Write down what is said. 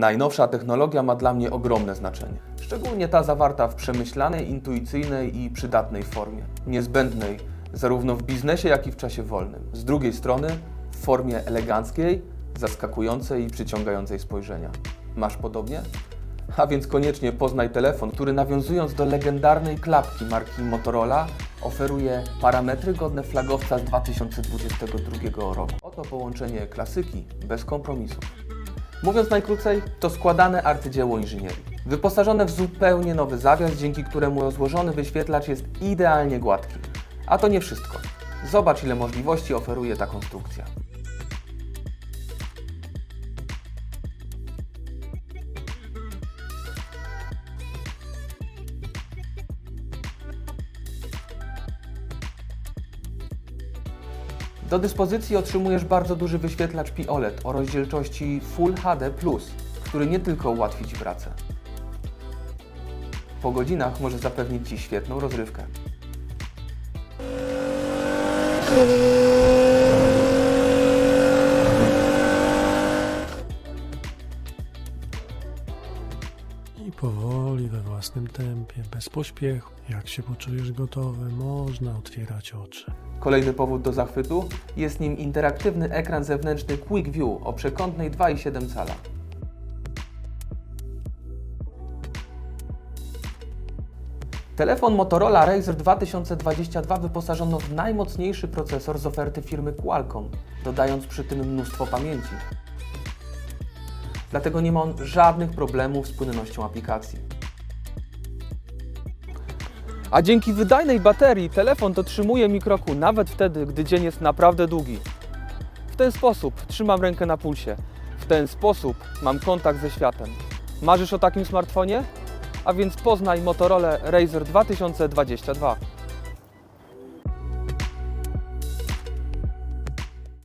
Najnowsza technologia ma dla mnie ogromne znaczenie. Szczególnie ta zawarta w przemyślanej, intuicyjnej i przydatnej formie. Niezbędnej zarówno w biznesie, jak i w czasie wolnym. Z drugiej strony w formie eleganckiej, zaskakującej i przyciągającej spojrzenia. Masz podobnie? A więc koniecznie poznaj telefon, który nawiązując do legendarnej klapki marki Motorola oferuje parametry godne flagowca z 2022 roku. Oto połączenie klasyki bez kompromisów. Mówiąc najkrócej, to składane arcydzieło inżynierii. Wyposażone w zupełnie nowy zawias, dzięki któremu rozłożony wyświetlacz jest idealnie gładki. A to nie wszystko. Zobacz ile możliwości oferuje ta konstrukcja. Do dyspozycji otrzymujesz bardzo duży wyświetlacz PIOLED o rozdzielczości Full HD+, który nie tylko ułatwi Ci pracę. Po godzinach może zapewnić Ci świetną rozrywkę. I powoli, we własnym tempie, bez pośpiechu. Jak się poczujesz gotowy, można otwierać oczy. Kolejny powód do zachwytu jest nim interaktywny ekran zewnętrzny Quick View o przekątnej 2,7 cala. Telefon Motorola Razr 2022 wyposażono w najmocniejszy procesor z oferty firmy Qualcomm, dodając przy tym mnóstwo pamięci. Dlatego nie ma on żadnych problemów z płynnością aplikacji. A dzięki wydajnej baterii telefon dotrzymuje mi kroku nawet wtedy, gdy dzień jest naprawdę długi. W ten sposób trzymam rękę na pulsie. W ten sposób mam kontakt ze światem. Marzysz o takim smartfonie? A więc poznaj Motorola Razr 2022.